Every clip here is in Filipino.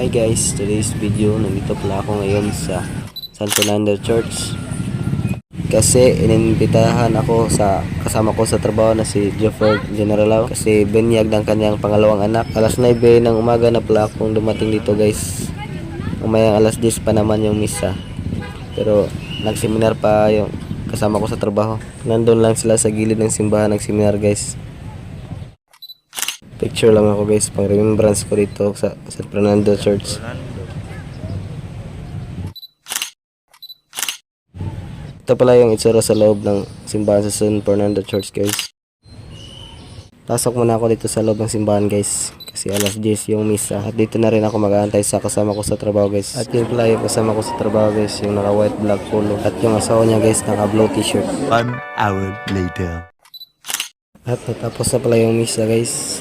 Hi guys, today's video, nandito pala ako ngayon sa San Fernando Church. Kasi inimbitahan ako sa kasama ko sa trabaho na si Jefford Generalao. Kasi binyag ng kanyang pangalawang anak. Alas 9 ng umaga na pala akong dumating dito guys. Umayang alas 10 pa naman yung misa. Pero nagseminar pa yung kasama ko sa trabaho. Nandun lang sila sa gilid ng simbahan nagseminar guys picture lang ako guys. Pang remembrance ko dito sa San Fernando Church. Ito pala yung itsura sa loob ng simbahan sa San Fernando Church guys. Pasok muna ako dito sa loob ng simbahan guys. Kasi alas 10 yung misa. At dito na rin ako mag-aantay sa kasama ko sa trabaho guys. At yun pala yung kasama ko sa trabaho guys yung naka white black polo. At yung asawa niya guys naka blue t-shirt. One hour later. At natapos na pala yung misa guys.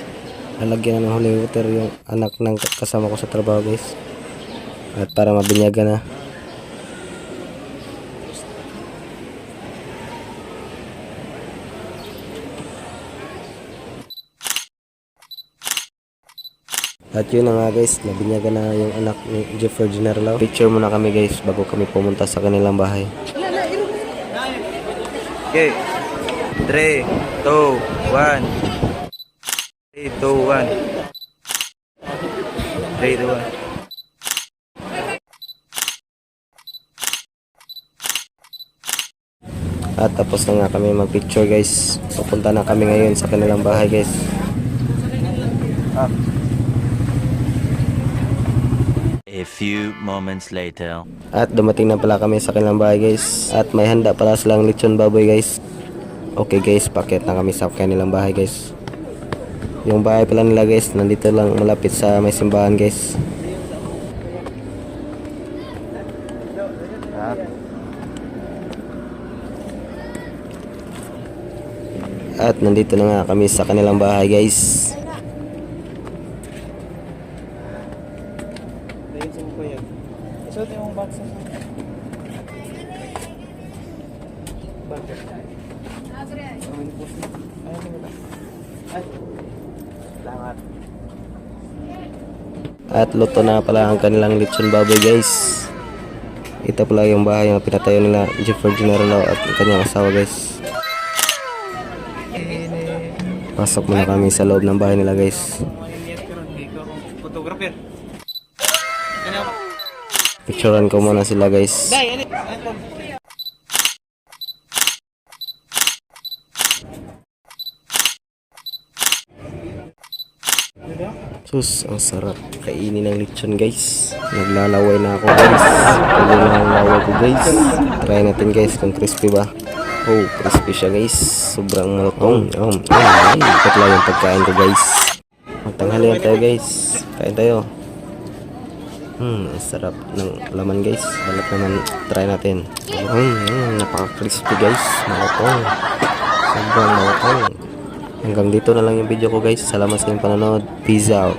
Lalagyan ng holy water yung anak ng kasama ko sa trabaho guys. At para mabinyagan na. At yun na nga guys, nabinyagan na yung anak ni Jeffrey General. Picture muna kami guys bago kami pumunta sa kanilang bahay. Okay. 3, 2, 1. 3, 2, 1. 3, 2, 1. At tapos na nga kami mag-picture guys. Papunta na kami ngayon sa kanilang bahay guys. A few moments later. At dumating na pala kami sa kanilang bahay guys. At may handa pala silang lechon baboy guys. Okay guys, pakit na kami sa kanilang bahay guys. Yung bahay pala nila guys, nandito lang malapit sa may simbahan guys. At nandito na nga kami sa kanilang bahay guys. At luto na pala ang kanilang lechon baboy guys. Ito pala yung bahay na pinatayo nila Jeffrey General at ang kanyang asawa guys. Pasok muna kami sa loob ng bahay nila guys. Picturean ko muna sila guys. Sus, ang sarap kainin ng lechon guys. Naglalaway na ako guys. Tuloy na ang laway ko guys. Try natin guys kung crispy ba. Oh, crispy siya guys. Sobrang malutong. Um, um, ay, lang yung pagkain ko guys. Magtanghalian tayo guys. Kain tayo. Hmm, ang sarap ng laman guys. Balat naman, try natin. Hmm napaka-crispy guys. Malutong. Sobrang malutong. Hanggang dito na lang yung video ko guys. Salamat sa inyong panonood. Peace out.